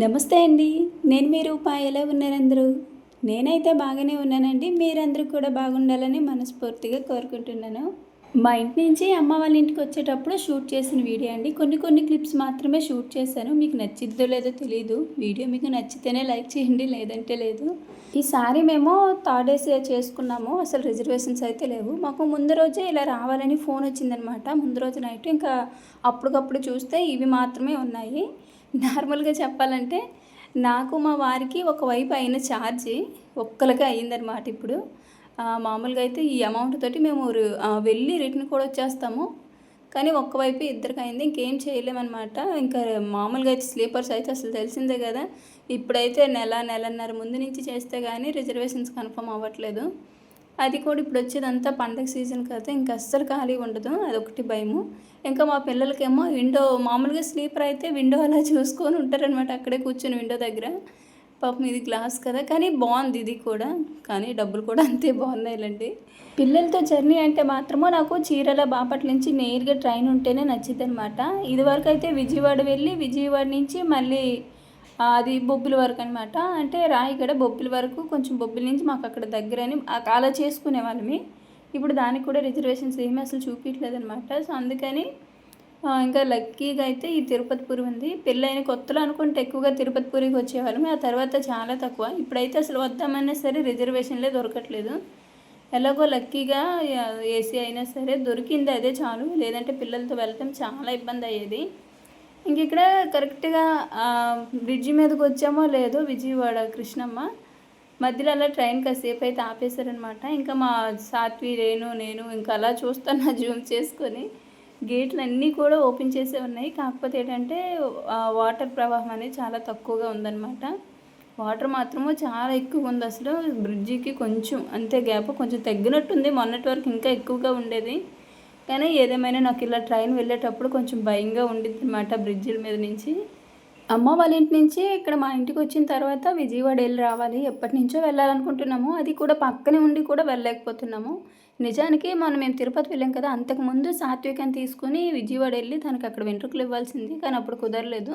నమస్తే అండి. నేను మీ రూపా. ఎలా నేనైతే బాగానే ఉన్నానండి. మీరందరూ కూడా బాగుండాలని మనస్ఫూర్తిగా కోరుకుంటున్నాను. మా ఇంటి నుంచి అమ్మ వాళ్ళ ఇంటికి వచ్చేటప్పుడు షూట్ చేసిన వీడియో అండి. కొన్ని కొన్ని క్లిప్స్ మాత్రమే షూట్ చేశాను. మీకు నచ్చిద్దో లేదో తెలియదు వీడియో మీకు నచ్చితేనే లైక్ చేయండి లేదంటే లేదు. ఈసారి మేము థర్డ్ డేస్ చేసుకున్నాము. అసలు రిజర్వేషన్స్ అయితే లేవు. మాకు ముందు రోజే ఇలా రావాలని ఫోన్ వచ్చిందనమాట. ముందు రోజు నైట్ ఇంకా అప్పటికప్పుడు చూస్తే ఇవి మాత్రమే ఉన్నాయి. నార్మల్గా చెప్పాలంటే నాకు మా వారికి ఒకవైపు అయిన ఛార్జీ ఒక్కలకే అయ్యిందనమాట ఇప్పుడు. మామూలుగా అయితే ఈ అమౌంట్ తోటి మేము వెళ్ళి రిటర్న్ కూడా వచ్చేస్తాము. కానీ ఒక్కవైపు ఇద్దరికి అయింది ఇంకేం చేయలేమన్నమాట. ఇంకా మామూలుగా అయితే స్లీపర్స్ అయితే అసలు తెలిసిందే కదా. ఇప్పుడైతే నెల నెలన్నర ముందు నుంచి చేస్తే కానీ రిజర్వేషన్స్ కన్ఫర్మ్ అవ్వట్లేదు. అది కూడా ఇప్పుడు వచ్చేదంతా పండగ సీజన్ కదా ఇంకా అస్సలు ఖాళీ ఉండదు. అదొకటి భయము. ఇంకా మా పిల్లలకేమో విండో మామూలుగా స్లీపర్ అయితే విండో అలా చూసుకొని ఉంటారనమాట అక్కడే కూర్చొని విండో దగ్గర. పాపం ఇది గ్లాస్ కదా. కానీ బాగుంది ఇది కూడా. కానీ డబ్బులు కూడా అంతే బాగున్నాయిలండి. పిల్లలతో జర్నీ అంటే మాత్రము నాకు చీరల బాపట్ల నుంచి నేరుగా ట్రైన్ ఉంటేనే నచ్చింది అనమాట ఇదివరకు అయితే విజయవాడ వెళ్ళి విజయవాడ నుంచి మళ్ళీ అది బొబ్బిలి వరకు అనమాట అంటే రాయిగడ బొబ్బిలి వరకు కొంచెం బొబ్బిలి నుంచి మాకు అక్కడ దగ్గర అని అలా చేసుకునే వాళ్ళమి ఇప్పుడు దానికి కూడా రిజర్వేషన్స్ ఏమీ అసలు చూపించలేదు అనమాట సో అందుకని ఇంకా లక్కీగా అయితే ఈ తిరుపతి పూరి ఉంది. పెళ్ళైన కొత్తలో అనుకుంటే ఎక్కువగా తిరుపతి పూరికి వచ్చేవాళ్ళం. ఆ తర్వాత చాలా తక్కువ. ఇప్పుడైతే అసలు వద్దామన్నా సరే రిజర్వేషన్లే దొరకట్లేదు. ఎలాగో లక్కీగా ఏసీ అయినా సరే దొరికింది అదే చాలు. లేదంటే పిల్లలతో వెళ్ళటం చాలా ఇబ్బంది అయ్యేది. ఇంక ఇక్కడ కరెక్ట్గా బ్రిడ్జి మీదకి వచ్చామో లేదో విజయవాడ కృష్ణమ్మ. మధ్యలో అలా ట్రైన్ కాసేపు అయితే ఆపేశారనమాట ఇంకా మా సాత్వి రేణు నేను ఇంకా అలా చూస్తున్నా జూమ్ చేసుకొని గేట్లు అన్నీ కూడా ఓపెన్ చేసే ఉన్నాయి. కాకపోతే ఏంటంటే వాటర్ ప్రవాహం అనేది చాలా తక్కువగా ఉందన్నమాట. వాటర్ మాత్రము చాలా ఎక్కువ ఉంది అసలు. బ్రిడ్జికి కొంచెం అంతే గ్యాప్ కొంచెం తగ్గినట్టుంది. మొన్నటి వరకు ఇంకా ఎక్కువగా ఉండేది. కానీ ఏదేమైనా నాకు ఇలా ట్రైన్ వెళ్ళేటప్పుడు కొంచెం భయంగా ఉండిద్ది అనమాట బ్రిడ్జిల మీద నుంచి. అమ్మ వాళ్ళ ఇంటి నుంచి ఇక్కడ మా ఇంటికి వచ్చిన తర్వాత విజయవాడ వెళ్ళి రావాలి. ఎప్పటి నుంచో వెళ్ళాలనుకుంటున్నాము. అది కూడా పక్కనే ఉండి కూడా వెళ్ళలేకపోతున్నాము. నిజానికి మనం మేము తిరుపతి వెళ్ళాం కదా అంతకుముందు సాత్వికని తీసుకుని విజయవాడ వెళ్ళి తనకు అక్కడ వెంట్రుకలు ఇవ్వాల్సింది కానీ అప్పుడు కుదరలేదు.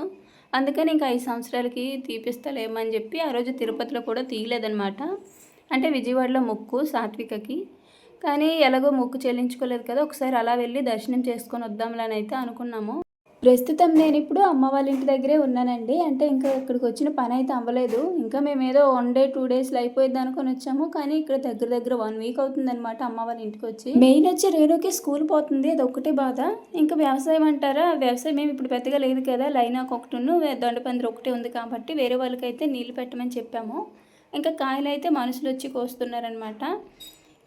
అందుకని ఇంకా ఐదు సంవత్సరాలకి తీపిస్తలేమని చెప్పి ఆ రోజు తిరుపతిలో కూడా తీయలేదనమాట అంటే విజయవాడలో మొక్కు సాత్వికకి. కానీ ఎలాగో మొక్కు చెల్లించుకోలేదు కదా ఒకసారి అలా వెళ్ళి దర్శనం చేసుకొని వద్దాంలని అయితే అనుకున్నాము. ప్రస్తుతం నేను ఇప్పుడు అమ్మ వాళ్ళ ఇంటి దగ్గరే ఉన్నానండి. అంటే ఇంకా ఇక్కడికి వచ్చిన పని అయితే అవ్వలేదు. ఇంకా మేము ఏదో వన్ డే టూ డేస్లో అయిపోయింది అనుకొని వచ్చాము. కానీ ఇక్కడ దగ్గర దగ్గర వన్ వీక్ అవుతుందన్నమాట అమ్మ వాళ్ళ ఇంటికి వచ్చి. మెయిన్ వచ్చి రేణుకి స్కూల్ పోతుంది. అది ఒకటే బాధ. ఇంకా వ్యవసాయం అంటారా? వ్యవసాయం ఏమి ఇప్పుడు పెద్దగా లేదు కదా. లైనాక్ ఒకటిను దొండపందిరి ఒకటే ఉంది కాబట్టి వేరే వాళ్ళకైతే నీళ్ళు పెట్టమని చెప్పాము. ఇంకా కాయలు అయితే మనుషులు వచ్చి కోస్తున్నారనమాట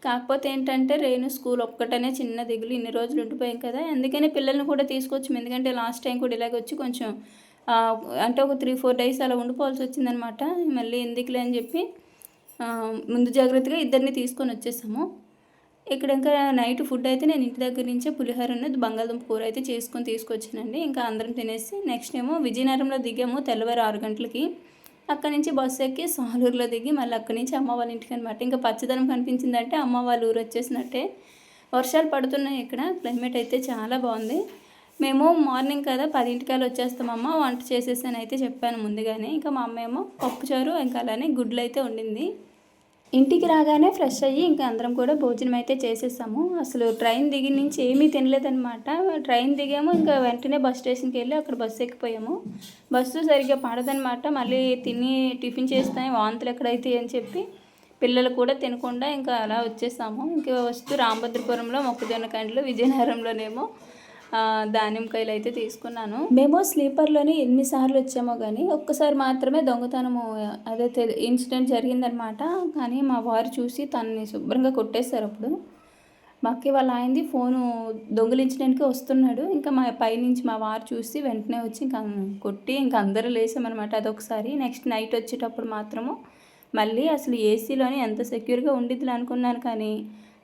కాకపోతే ఏంటంటే రేణు స్కూల్ ఒక్కటనే చిన్న దిగులు ఇన్ని రోజులు ఉండిపోయాం కదా. అందుకని పిల్లల్ని కూడా తీసుకొచ్చాము ఎందుకంటే లాస్ట్ టైం కూడా ఇలాగ వచ్చి కొంచెం అంటే ఒక త్రీ ఫోర్ డేస్ అలా ఉండిపోవాల్సి వచ్చిందనమాట మళ్ళీ ఎందుకులే అని చెప్పి ముందు జాగ్రత్తగా ఇద్దరిని తీసుకొని వచ్చేసాము. ఇక్కడ ఇంకా నైట్ ఫుడ్ అయితే నేను ఇంటి దగ్గర నుంచే పులిహోర ఉన్నది బంగాళదుంప కూర అయితే చేసుకొని తీసుకొచ్చానండి. ఇంకా అందరం తినేసి నెక్స్ట్ ఏమో విజయనగరంలో దిగాము తెల్లవారు ఆరు గంటలకి. అక్కడి నుంచి బస్సు ఎక్కి సాలూరులో దిగి మళ్ళీ అక్కడి నుంచి అమ్మ వాళ్ళ ఇంటికి అనమాట ఇంకా పచ్చదనం కనిపించిందంటే అమ్మ వాళ్ళ ఊరు వచ్చేసినట్టే. వర్షాలు పడుతున్నాయి ఇక్కడ. క్లైమేట్ అయితే చాలా బాగుంది. మేము మార్నింగ్ కదా పదింటికాయలు వచ్చేస్తామమ్మ. వంట చేసేసాను అయితే చెప్పాను ముందుగానే. ఇంకా మా అమ్మ ఏమో పప్పుచారు ఇంకా అలానే గుడ్లు అయితే ఉండింది ఇంటికి రాగానే ఫ్రెష్ అయ్యి ఇంకా అందరం కూడా భోజనం అయితే చేసేసాము. అసలు ట్రైన్ దిగి నుంచి ఏమీ తినలేదనమాట ట్రైన్ దిగాము ఇంకా వెంటనే బస్ స్టేషన్కి వెళ్ళి అక్కడ బస్సు ఎక్కిపోయాము. బస్సు సరిగ్గా పడదనమాట మళ్ళీ తిని టిఫిన్ చేస్తాయి వాంతులు ఎక్కడైతే అని చెప్పి పిల్లలు కూడా తినకుండా ఇంకా అలా వచ్చేసాము. ఇంకా వస్తూ రామభద్రపురంలో మొక్కజొన్న కండ్లు విజయనగరంలోనేమో దానిమ్మకాయలు అయితే తీసుకున్నాను. మేము స్లీపర్లోనే ఎన్నిసార్లు వచ్చామో కానీ ఒక్కసారి మాత్రమే దొంగతనము అదే ఇన్సిడెంట్ జరిగిందనమాట కానీ మా వారు చూసి తనని శుభ్రంగా కొట్టేశారు అప్పుడు. మాకి వాళ్ళ ఆయనది ఫోను దొంగిలించడానికి వస్తున్నాడు. ఇంకా మా పైనుంచి మా వారు చూసి వెంటనే వచ్చి ఇంకా కొట్టి ఇంకా అందరూ లేసామన్నమాట అదొకసారి. నెక్స్ట్ నైట్ వచ్చేటప్పుడు మాత్రము మళ్ళీ అసలు ఏసీలోనే ఎంత సెక్యూర్గా ఉండిద్దిలే అనుకున్నాను కానీ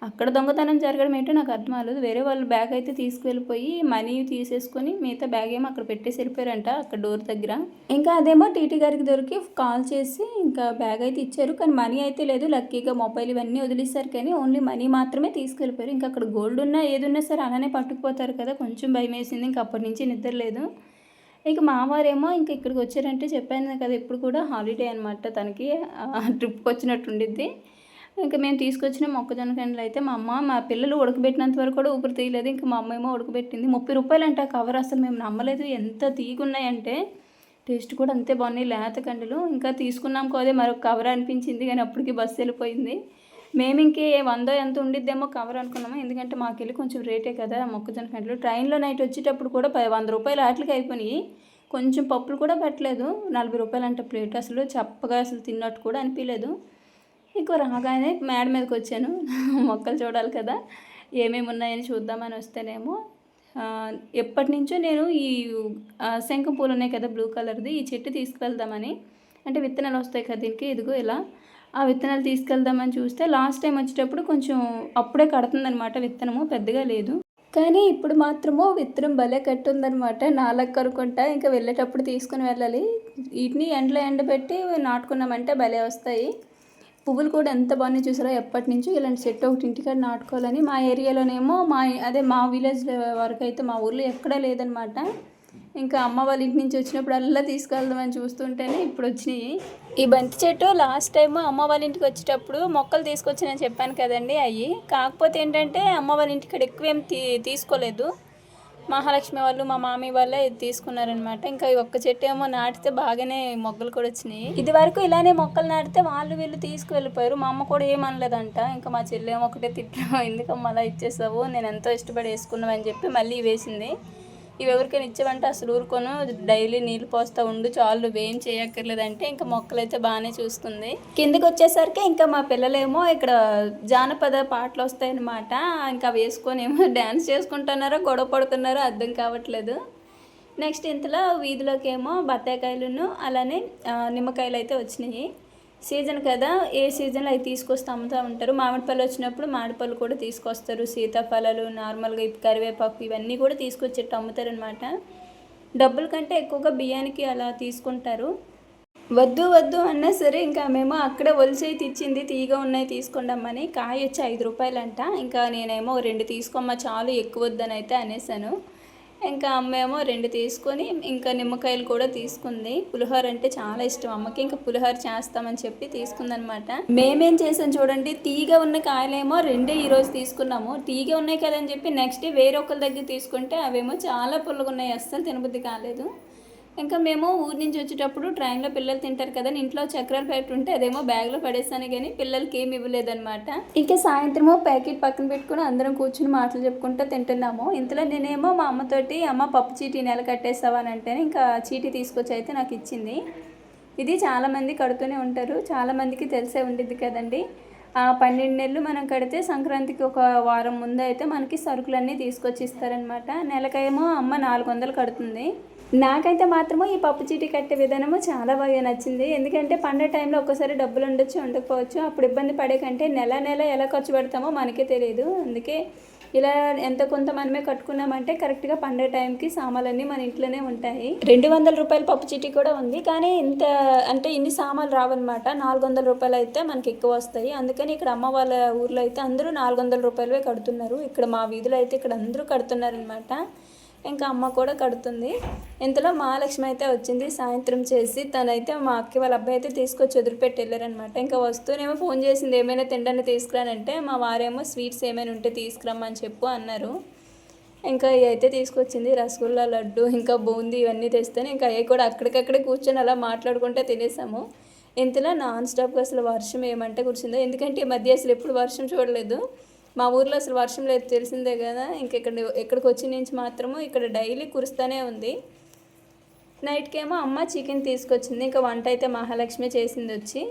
అక్కడ దొంగతనం జరగడం ఏంటో నాకు అర్థం అవ్వలేదు. వేరే వాళ్ళు బ్యాగ్ అయితే తీసుకువెళ్ళిపోయి మనీ తీసేసుకొని మిగతా బ్యాగ్ ఏమో అక్కడ పెట్టేసి వెళ్ళిపోయారంట అక్కడ డోర్ దగ్గర. ఇంకా అదేమో టీటీ గారికి దొరికి కాల్ చేసి ఇంకా బ్యాగ్ అయితే ఇచ్చారు. కానీ మనీ అయితే లేదు. లక్కీగా మొబైల్ ఇవన్నీ వదిలేశారు కానీ ఓన్లీ మనీ మాత్రమే తీసుకెళ్ళిపోయారు ఇంకా అక్కడ గోల్డ్ ఉన్నా ఏది ఉన్నా సరే అలానే పట్టుకుపోతారు కదా. కొంచెం భయం వేసింది. ఇంకా అప్పటి నుంచి నిద్ర లేదు. ఇక మావారేమో ఇంక ఇక్కడికి వచ్చారంటే చెప్పాను కదా ఇప్పుడు కూడా హాలిడే అనమాట తనకి. ట్రిప్కి వచ్చినట్టు ఉండిద్ది. ఇంకా మేము తీసుకొచ్చిన మొక్కజొన్న కండ్లు అయితే మా అమ్మ మా పిల్లలు ఉడకబెట్టినంత వరకు కూడా ఊపిరి తీయలేదు. ఇంకా మా అమ్మ ఏమో ఉడకబెట్టింది. ముప్పై రూపాయలు అంట కవర్ అసలు మేము నమ్మలేదు. ఎంత తీగున్నాయంటే టేస్ట్ కూడా అంతే బాగున్నాయి. లేత కండలు. ఇంకా తీసుకున్నాం కోదే మరొక కవర్ అనిపించింది కానీ అప్పటికి బస్సు వెళ్ళిపోయింది. మేము ఇంకే వంద ఎంత ఉండిద్దేమో కవర్ అనుకున్నాము? ఎందుకంటే మాకు వెళ్ళి కొంచెం రేటే కదా మొక్కజొన్న కంటలు ట్రైన్లో నైట్ వచ్చేటప్పుడు కూడా పది వంద రూపాయలు ఆటలకి అయిపోయినాయి. కొంచెం పప్పులు కూడా పెట్టలేదు. నలభై రూపాయలు అంటే ప్లేట్. అసలు చప్పగా అసలు తిన్నట్టు కూడా అనిపించలేదు. ఇంకో రాగానే మేడ మీదకి వచ్చాను మొక్కలు చూడాలి కదా. ఏమేమి ఉన్నాయని చూద్దామని వస్తేనేమో ఎప్పటి నుంచో నేను ఈ శంఖ పూలు ఉన్నాయి కదా బ్లూ కలర్ది ఈ చెట్టు తీసుకువెళ్దామని అంటే విత్తనాలు వస్తాయి కదా దీనికి ఇదిగో ఇలా. ఆ విత్తనాలు తీసుకెళ్దామని చూస్తే లాస్ట్ టైం వచ్చేటప్పుడు కొంచెం అప్పుడే కడుతుందనమాట విత్తనము పెద్దగా లేదు. కానీ ఇప్పుడు మాత్రము విత్తనం భలే కట్టుందనమాట నాలుగు కరుకుంటా ఇంకా వెళ్ళేటప్పుడు తీసుకుని వెళ్ళాలి. వీటిని ఎండలో ఎండబెట్టి నాటుకున్నామంటే భలే వస్తాయి. పువ్వులు కూడా ఎంత బాగున్నాయి చూసారో ఎప్పటి నుంచో ఇలాంటి చెట్టు ఒకటి ఇంటికాడ నాటుకోవాలని మా ఏరియాలోనేమో మా అదే మా విలేజ్ వరకు అయితే మా ఊర్లో ఎక్కడా లేదనమాట ఇంకా అమ్మ వాళ్ళ ఇంటి నుంచి వచ్చినప్పుడు అల్లా తీసుకెళ్దామని చూస్తుంటేనే ఇప్పుడు వచ్చినాయి. ఈ బంతి చెట్టు లాస్ట్ టైం అమ్మ వాళ్ళ ఇంటికి వచ్చేటప్పుడు మొక్కలు తీసుకొచ్చానని చెప్పాను కదండి అవి కాకపోతే ఏంటంటే అమ్మ వాళ్ళ ఇంటికి ఇక్కడ ఎక్కువ ఏం తీ తీసుకోలేదు. మహాలక్ష్మి వాళ్ళు మా మామీ వాళ్ళే ఇది తీసుకున్నారనమాట ఇంకా ఈ ఒక్క చెట్టు ఏమో నాటితే బాగానే మొగ్గలు కూడా వచ్చినాయి. ఇది వరకు ఇలానే మొక్కలు నాటితే వాళ్ళు వీళ్ళు తీసుకువెళ్ళిపోయారు. మా అమ్మ కూడా ఏమనలేదంట. ఇంకా మా చెల్లి ఏమో ఒకటే తిట్టడం ఎందుకమ్మా అలా ఇచ్చేసావు? నేను ఎంతో ఇష్టపడి వేసుకున్నామని చెప్పి మళ్ళీ వేసింది. ఇవి ఎవరికైనా ఇచ్చావంటే అసలు ఊరుకోను. డైలీ నీళ్ళు పోస్తా ఉండు చాలు వేం చేయక్కర్లేదంటే ఇంకా మొక్కలు అయితే బాగానే చూస్తుంది. కిందకి వచ్చేసరికి ఇంకా మా పిల్లలేమో ఇక్కడ జానపద పాటలు వస్తాయన్నమాట. ఇంకా వేసుకొని ఏమో డ్యాన్స్ చేసుకుంటున్నారో గొడవ పడుతున్నారో అర్థం కావట్లేదు. నెక్స్ట్ ఇంతలో వీధిలోకి ఏమో బత్తాయికాయలును అలానే నిమ్మకాయలు అయితే వచ్చినాయి. సీజన్ కదా ఏ సీజన్లో అవి తీసుకొస్తే అమ్ముతూ ఉంటారు? మామిడి పళ్ళు వచ్చినప్పుడు మామిడి పళ్ళు కూడా తీసుకొస్తారు. సీతాఫలాలు నార్మల్గా కరివేపాకు ఇవన్నీ కూడా తీసుకొచ్చేట్టు అమ్ముతారనమాట డబ్బుల కంటే ఎక్కువగా బియ్యానికి అలా తీసుకుంటారు. వద్దు వద్దు అన్నా సరే ఇంకా మేము అక్కడ ఒలిసేయి తెచ్చింది తీగ ఉన్నాయి తీసుకుందామని కాయ వచ్చి ఐదు రూపాయలంట. ఇంకా నేనేమో రెండు తీసుకోమ్మా చాలు ఎక్కువ వద్దని అయితే అనేసాను. ఇంకా అమ్మేమో రెండు తీసుకొని ఇంకా నిమ్మకాయలు కూడా తీసుకుంది. పులిహోర అంటే చాలా ఇష్టం. అమ్మకి ఇంకా పులిహోర చేస్తామని చెప్పి తీసుకుందనమాట. మేమేం చేసాం చూడండి తీగ ఉన్న కాయలేమో రెండే ఈరోజు తీసుకున్నాము. తీగ ఉన్నాయి కదని చెప్పి నెక్స్ట్ డే వేరొకరి దగ్గర తీసుకుంటే అవేమో చాలా పుల్లగా ఉన్నాయి అస్సలు తినబుద్ధి కాలేదు. ఇంకా మేము ఊరి నుంచి వచ్చేటప్పుడు ట్రైన్లో పిల్లలు తింటారు కదా ఇంట్లో చక్రాలు ప్యాకెట్ ఉంటే అదేమో బ్యాగ్లో పడేసాను కానీ పిల్లలకి ఏమి ఇవ్వలేదన్నమాట. ఇంకా సాయంత్రము ప్యాకెట్ పక్కన పెట్టుకుని అందరం కూర్చుని మాటలు చెప్పుకుంటూ తింటున్నాము. ఇంతలో నేనేమో మా అమ్మతోటి అమ్మ పప్పు చీటీ నెల కట్టేస్తావా? అని అంటే ఇంకా చీటీ తీసుకొచ్చి అయితే నాకు ఇచ్చింది. ఇది చాలామంది కడుతూనే ఉంటారు. చాలామందికి తెలిసే ఉండిద్ది కదండి. ఆ పన్నెండు నెలలు మనం కడితే సంక్రాంతికి ఒక వారం ముందు అయితే మనకి సరుకులన్నీ తీసుకొచ్చి ఇస్తారనమాట నెలకేమో అమ్మ నాలుగు వందలు కడుతుంది. నాకైతే మాత్రము ఈ పప్పు చీటీ కట్టే విధానము చాలా బాగా నచ్చింది. ఎందుకంటే పండే టైంలో ఒక్కసారి డబ్బులు ఉండొచ్చు ఉండకపోవచ్చు. అప్పుడు ఇబ్బంది పడే కంటే నెల నెల ఎలా ఖర్చు పెడతామో మనకే తెలియదు. అందుకే ఇలా ఎంత కొంత మనమే కట్టుకున్నామంటే కరెక్ట్గా పండే టైంకి సామాన్లన్నీ మన ఇంట్లోనే ఉంటాయి. రెండు వందల రూపాయల పప్పు చీటీ కూడా ఉంది. కానీ ఇంత అంటే ఇన్ని సామాన్లు రావన్నమాట. నాలుగు వందల రూపాయలు అయితే మనకి ఎక్కువ వస్తాయి. అందుకని ఇక్కడ అమ్మ వాళ్ళ ఊర్లో అయితే అందరూ నాలుగు వందల రూపాయలవే కడుతున్నారు. ఇక్కడ మా వీధిలో అయితే ఇక్కడ అందరూ కడుతున్నారనమాట ఇంకా అమ్మ కూడా కడుతుంది. ఇంతలో మహాలక్ష్మి అయితే వచ్చింది. సాయంత్రం చేసి తనైతే మా అక్క వాళ్ళ అబ్బాయి అయితే తీసుకొచ్చి వదిలిపెట్టి వెళ్ళారనమాట ఇంకా వస్తూనేమో ఫోన్ చేసింది ఏమైనా తినడానికి తీసుకురానంటే మా వారేమో స్వీట్స్ ఏమైనా ఉంటే తీసుకురమ్మని చెప్పు అన్నారు. ఇంకా ఇవి అయితే తీసుకొచ్చింది రసగుల్లా లడ్డు ఇంకా బూందీ ఇవన్నీ తెస్తేనే ఇంకా అవి కూడా అక్కడికక్కడే కూర్చొని అలా మాట్లాడుకుంటే తినేసాము. ఇంతలో నాన్ స్టాప్గా అసలు వర్షం ఏమంటే కూర్చుందో ఎందుకంటే ఈ మధ్య అసలు ఎప్పుడు వర్షం చూడలేదు. మా ఊర్లో అసలు వర్షం లేదు తెలిసిందే కదా. ఇంక ఇక్కడ ఎక్కడికి వచ్చి నుంచి మాత్రము ఇక్కడ డైలీ కురుస్తూనే ఉంది. నైట్కేమో అమ్మ చికెన్ తీసుకొచ్చింది ఇంకా వంట అయితే మహాలక్ష్మి చేసింది వచ్చి.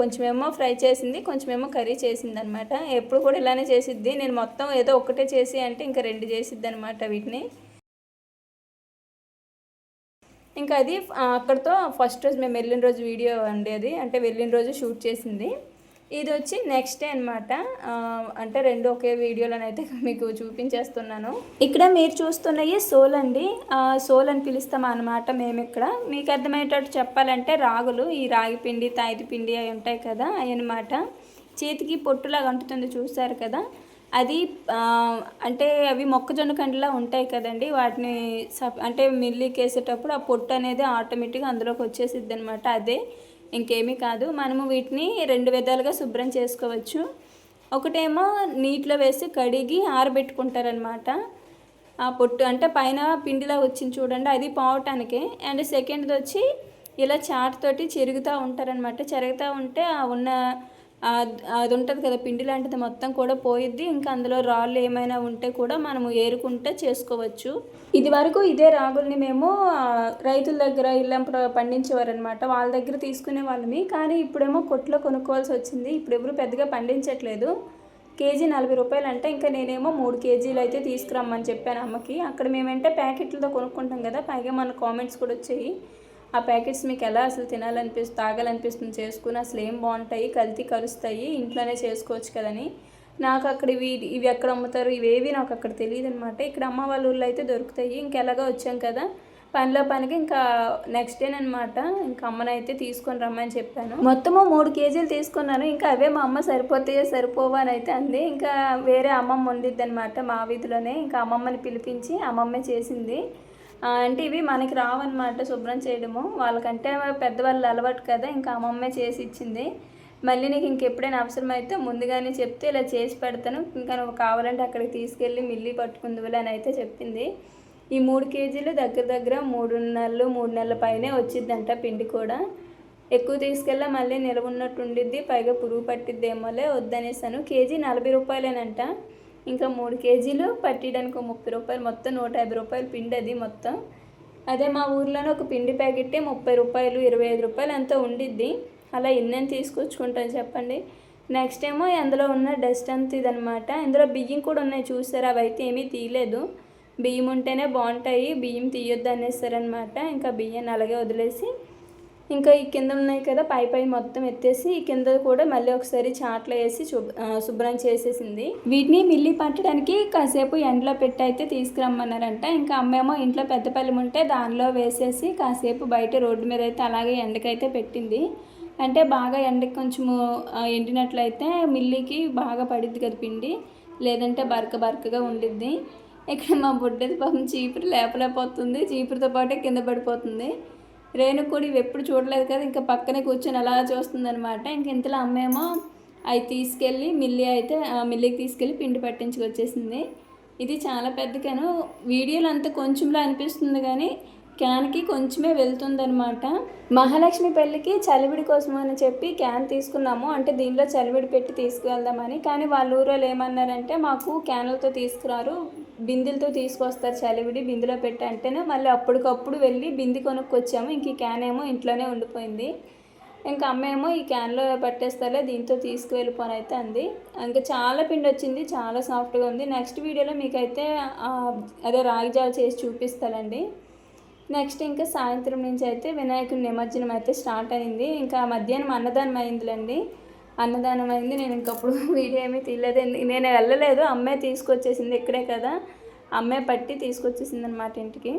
కొంచెమేమో ఫ్రై చేసింది కొంచెమేమో కర్రీ చేసింది అనమాట ఎప్పుడు కూడా ఇలానే చేసిద్ది. నేను మొత్తం ఏదో ఒక్కటే చేసి అంటే ఇంకా రెండు చేసిద్ది అనమాట వీటిని. ఇంకా అది అక్కడితో ఫస్ట్ రోజు మేము వెళ్ళిన రోజు వీడియో అండి అది అంటే వెళ్ళిన రోజు షూట్ చేసింది. ఇది వచ్చి నెక్స్ట్ డే అనమాట అంటే రెండు ఒకే వీడియోలోనైతే మీకు చూపించేస్తున్నాను. ఇక్కడ మీరు చూస్తున్నవి సోల్ అండి. సోల్ అని పిలుస్తాం అన్నమాట మేము ఇక్కడ మీకు అర్థమయ్యేటట్టు చెప్పాలంటే రాగులు ఈ రాగి పిండి తాయిది పిండి అవి ఉంటాయి కదా అవి అనమాట చేతికి పొట్టులాగా అంటుతుంది చూసారు కదా. అది అంటే అవి మొక్కజొన్న కండిలా ఉంటాయి కదండి. వాటిని అంటే మిల్లీకి వేసేటప్పుడు ఆ పొట్టు అనేది ఆటోమేటిక్గా అందులోకి వచ్చేసిద్ది అనమాట అదే ఇంకేమీ కాదు. మనము వీటిని రెండు విధాలుగా శుభ్రం చేసుకోవచ్చు. ఒకటేమో నీటిలో వేసి కడిగి ఆరబెట్టుకుంటారనమాట ఆ పొట్టు అంటే పైన పిండిలా వచ్చింది చూడండి అది పోవటానికే. అండ్ సెకండ్ది వచ్చి ఇలా చాట్ తోటి చెరుగుతూ ఉంటారనమాట చెరుగుతూ ఉంటే ఆ ఉన్న అది ఉంటుంది కదా పిండి లాంటిది మొత్తం కూడా పోయిద్ది. ఇంకా అందులో రాళ్ళు ఏమైనా ఉంటే కూడా మనము ఏరుకుంటే చేసుకోవచ్చు. ఇది వరకు ఇదే రాగుల్ని మేము రైతుల దగ్గర ఇళ్ళం పండించేవారనమాట వాళ్ళ దగ్గర తీసుకునే వాళ్ళమి. కానీ ఇప్పుడేమో కొట్లో కొనుక్కోవాల్సి వచ్చింది. ఇప్పుడు ఎవరు పెద్దగా పండించట్లేదు. కేజీ నలభై రూపాయలు అంటే ఇంకా నేనేమో మూడు కేజీలు అయితే తీసుకురమ్మని చెప్పాను అమ్మకి. అక్కడ మేమంటే ప్యాకెట్లతో కొనుక్కుంటాం కదా పైగా మన కామెంట్స్ కూడా వచ్చాయి. ఆ ప్యాకెట్స్ మీకు ఎలా అసలు తినాలనిపిస్తుంది తాగాలనిపిస్తుంది చేసుకుని అసలు ఏం బాగుంటాయి కల్తీ కరుస్తాయి ఇంట్లోనే చేసుకోవచ్చు కదని. నాకు అక్కడ ఇవి ఇవి ఎక్కడ అమ్ముతారు ఇవేవి నాకు అక్కడ తెలియదు అనమాట ఇక్కడ అమ్మ వాళ్ళ ఊళ్ళో అయితే దొరుకుతాయి. ఇంకెలాగో వచ్చాం కదా పనిలో పనికి ఇంకా నెక్స్ట్ డే అనమాట ఇంకా అమ్మనైతే తీసుకొని రమ్మని చెప్పాను. మొత్తము మూడు కేజీలు తీసుకున్నాను. ఇంకా అవే మా అమ్మ సరిపోతాయో సరిపోవా అని అయితే అంది. ఇంకా వేరే అమ్మమ్మ ఉండిద్ది అనమాట మా వీధిలోనే. ఇంకా అమ్మమ్మని పిలిపించి అమ్మమ్మే చేసింది. అంటే ఇవి మనకి రావన్నమాట శుభ్రం చేయడము. వాళ్ళకంటే పెద్దవాళ్ళు అలవాటు కదా ఇంకా అమ్మమ్మే చేసి ఇచ్చింది. మళ్ళీ నీకు ఇంకెప్పుడైనా అవసరమైతే ముందుగానే చెప్తే ఇలా చేసి పెడతాను. ఇంకా నువ్వు కావాలంటే అక్కడికి తీసుకెళ్ళి మిల్లి పట్టుకుందువులే అని అయితే చెప్పింది. ఈ మూడు కేజీలు దగ్గర దగ్గర మూడు నెలలు మూడు నెలల పైనే వచ్చిందంట పిండి కూడా. ఎక్కువ తీసుకెళ్ళా మళ్ళీ నిలవ ఉన్నట్టు ఉండిద్ది పైగా పురుగు పట్టిద్దేమోలే వద్దనేసాను. కేజీ నలభై రూపాయలేనంట. ఇంకా మూడు కేజీలు పట్టియడానికి ఒక ముప్పై రూపాయలు మొత్తం నూట యాభై రూపాయలు పిండి అది మొత్తం. అదే మా ఊర్లోనే ఒక పిండి ప్యాకెట్టే ముప్పై రూపాయలు ఇరవై ఐదు రూపాయలు ఎంతో ఉండిద్ది. అలా ఎన్నెన్ని తీసుకొచ్చుకుంటాను చెప్పండి. నెక్స్ట్ ఏమో అందులో ఉన్న డస్ట్ అంత ఇదనమాట ఇందులో బియ్యం కూడా ఉన్నాయి చూసారు? అవి అయితే ఏమీ తీయలేదు. బియ్యం ఉంటేనే బాగుంటాయి. బియ్యం తీయొద్దు అనేసారనమాట ఇంకా బియ్యాన్ని అలాగే వదిలేసి ఇంకా ఈ కింద ఉన్నాయి కదా పై పై మొత్తం ఎత్తేసి ఈ కింద కూడా మళ్ళీ ఒకసారి చాట్లో వేసి శుభ్రం చేసేసింది. వీటిని మిల్లి పట్టడానికి కాసేపు ఎండలో పెట్టి అయితే తీసుకురమ్మన్నారంట. ఇంకా అమ్మేమో ఇంట్లో పెద్ద పల్లెం ఉంటే దానిలో వేసేసి కాసేపు బయట రోడ్డు మీద అయితే అలాగే ఎండకైతే పెట్టింది. అంటే బాగా ఎండకి కొంచెము ఎండినట్లయితే మిల్లికి బాగా పడిద్ది కదా పిండి. లేదంటే బరక బరకగా ఉండిద్ది. ఇక్కడ మా బుడ్డది పాపం చీపురు లేపలేకపోతుంది. చీపురుతో పాటే కింద పడిపోతుంది. రేణుకుడి ఇవి ఎప్పుడు చూడలేదు కదా ఇంకా పక్కనే కూర్చొని అలా చూస్తుందనమాట ఇంక ఇంతలో అమ్మేమో అవి తీసుకెళ్ళి మిల్లి అయితే ఆ మిల్లికి తీసుకెళ్ళి పిండి పట్టించుకొచ్చేసింది. ఇది చాలా పెద్ద క్యాను వీడియోలో అంతా కొంచెంలో అనిపిస్తుంది కానీ క్యాన్కి కొంచెమే వెళ్తుందనమాట మహాలక్ష్మి పెళ్ళికి చలివిడి కోసం అని చెప్పి క్యాన్ తీసుకున్నాము. అంటే దీనిలో చలివిడి పెట్టి తీసుకువెళ్దామని. కానీ వాళ్ళ ఊరోళ్ళు ఏమన్నారంటే మాకు క్యాన్లతో తీసుకురారు. బిందులతో తీసుకొస్తారు చలివిడి బిందులో పెట్టి అంటేనే మళ్ళీ అప్పటికప్పుడు వెళ్ళి బింది కొనుక్కొచ్చాము. ఇంక ఈ క్యాన్ ఏమో ఇంట్లోనే ఉండిపోయింది. ఇంకా అమ్మ ఏమో ఈ క్యాన్లో పట్టేస్తాలే దీంతో తీసుకువెళ్ళిపోని అయితే అంది. ఇంకా చాలా పిండి వచ్చింది చాలా సాఫ్ట్గా ఉంది. నెక్స్ట్ వీడియోలో మీకైతే అదే రాగి జావ చేసి చూపిస్తానండి. నెక్స్ట్ ఇంకా సాయంత్రం నుంచి అయితే వినాయకుడి నిమజ్జనం అయితే స్టార్ట్ అయింది. ఇంకా మధ్యాహ్నం అన్నదానం అయిందిలేండి. అన్నదానం అయింది. నేను ఇంకప్పుడు వీడియో ఏమీ తీయలేదు. నేను వెళ్ళలేదు. అమ్మే తీసుకొచ్చేసింది ఇక్కడే కదా. అమ్మే పట్టి తీసుకొచ్చేసింది అనమాట ఇంటికి.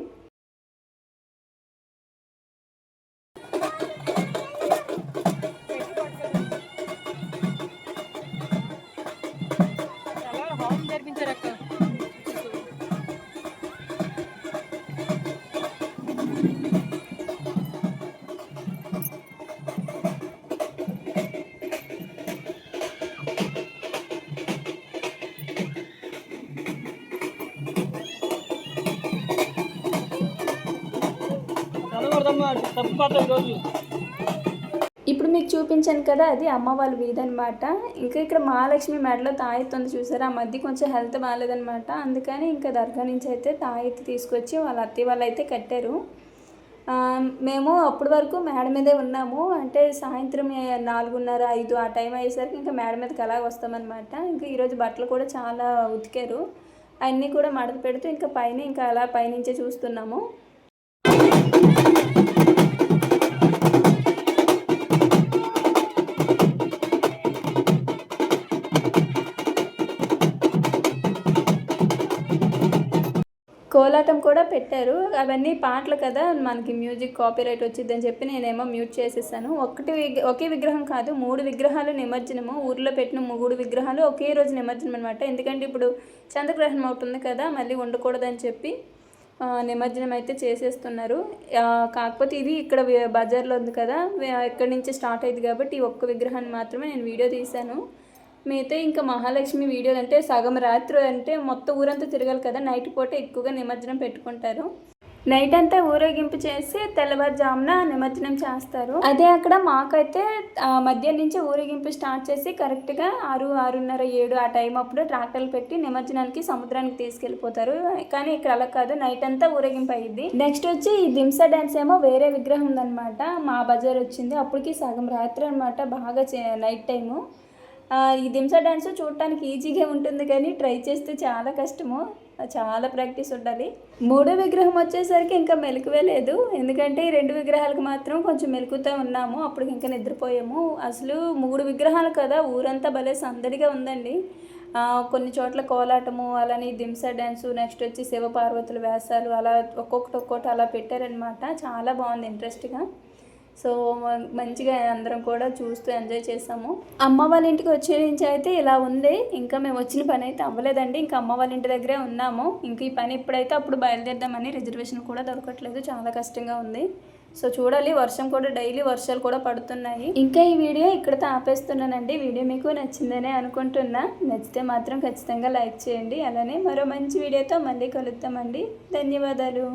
ఈరోజు ఇప్పుడు మీకు చూపించాను కదా అది అమ్మ వాళ్ళ వీధి అనమాట ఇంకా ఇక్కడ మహాలక్ష్మి మెడలో తాయెత్తుంది చూసారా? ఆ మధ్య కొంచెం హెల్త్ బాగాలేదనమాట అందుకని ఇంకా దర్గా నుంచి అయితే తాయెత్తి తీసుకొచ్చి వాళ్ళ అత్తయ్య వాళ్ళు అయితే కట్టారు. మేము అప్పటి వరకు మేడ మీదే ఉన్నాము. అంటే సాయంత్రం నాలుగున్నర ఐదు ఆ టైం అయ్యేసరికి ఇంకా మేడ మీదకి అలాగ వస్తామన్నమాట ఇంకా ఈరోజు బట్టలు కూడా చాలా ఉతికారు. అన్నీ కూడా మడత పెడుతూ ఇంకా పైన ఇంకా అలా పైనుంచే చూస్తున్నాము. కోలాటం కూడా పెట్టారు. అవన్నీ పాటలు కదా మనకి మ్యూజిక్ కాపీరైట్ వచ్చిందని చెప్పి నేనేమో మ్యూట్ చేసేసాను. ఒకటి ఒకే విగ్రహం కాదు మూడు విగ్రహాలు నిమజ్జనము. ఊర్లో పెట్టిన మూడు విగ్రహాలు ఒకే రోజు నిమజ్జనం అనమాట ఎందుకంటే ఇప్పుడు చంద్రగ్రహణం అవుతుంది కదా మళ్ళీ ఉండకూడదని చెప్పి నిమజ్జనం అయితే చేసేస్తున్నారు. కాకపోతే ఇది ఇక్కడ బజార్లో ఉంది కదా ఎక్కడి నుంచి స్టార్ట్ అయింది కాబట్టి ఈ ఒక్క విగ్రహాన్ని మాత్రమే నేను వీడియో తీశాను. మిగతా ఇంకా మహాలక్ష్మి వీడియోలు అంటే సగం రాత్రి అంటే మొత్తం ఊరంతా తిరగాలి కదా నైట్ పూట ఎక్కువగా నిమజ్జనం పెట్టుకుంటారు. నైట్ అంతా ఊరేగింపు చేసి తెల్లవారుజామున నిమజ్జనం చేస్తారు. అదే అక్కడ మాకైతే మధ్యాహ్నం నుంచి ఊరేగింపు స్టార్ట్ చేసి కరెక్ట్గా ఆరు ఆరున్నర ఏడు ఆ టైం అప్పుడు ట్రాక్టర్లు పెట్టి నిమజ్జనానికి సముద్రానికి తీసుకెళ్ళిపోతారు. కానీ ఇక్కడ అలా కాదు నైట్ అంతా ఊరేగింపు అయ్యింది నెక్స్ట్ వచ్చి ఈ దింస డ్యాన్స్ ఏమో వేరే విగ్రహం ఉందన్నమాట. మా బజార్ వచ్చింది. అప్పటికి సగం రాత్రి అనమాట బాగా చే- నైట్ టైము. ఈ దింస డ్యాన్స్ చూడటానికి ఈజీగా ఉంటుంది కానీ ట్రై చేస్తే చాలా కష్టము. చాలా ప్రాక్టీస్ ఉండాలి. మూడో విగ్రహం వచ్చేసరికి ఇంకా మెలకువే లేదు. ఎందుకంటే ఈ రెండు విగ్రహాలకు మాత్రం కొంచెం మెలుకుతూ ఉన్నాము. అప్పుడు ఇంకా నిద్రపోయాము. అసలు మూడు విగ్రహాలు కదా ఊరంతా భలే సందడిగా ఉందండి. కొన్ని చోట్ల కోలాటము అలానే దింసా డ్యాన్సు నెక్స్ట్ వచ్చి శివ పార్వతుల వేషాలు అలా ఒక్కొక్కటి ఒక్కొక్కటి అలా పెట్టారనమాట చాలా బాగుంది ఇంట్రెస్ట్గా. సో మంచిగా అందరం కూడా చూస్తూ ఎంజాయ్ చేసాము. అమ్మ వాళ్ళ ఇంటికి వచ్చే నుంచి అయితే ఇలా ఉంది. ఇంకా మేము వచ్చిన పని అయితే అవ్వలేదండి. ఇంకా అమ్మ వాళ్ళ ఇంటి దగ్గరే ఉన్నాము. ఇంక ఈ పని ఎప్పుడైతే అప్పుడు బయలుదేరదామని రిజర్వేషన్ కూడా దొరకట్లేదు. చాలా కష్టంగా ఉంది. సో చూడాలి వర్షం కూడా డైలీ వర్షాలు కూడా పడుతున్నాయి. ఇంకా ఈ వీడియో ఇక్కడతో ఆపేస్తున్నానండి. వీడియో మీకు నచ్చిందనే అనుకుంటున్నా. నచ్చితే మాత్రం ఖచ్చితంగా లైక్ చేయండి. అలానే మరో మంచి వీడియోతో మళ్ళీ కలుద్దామండి. ధన్యవాదాలు.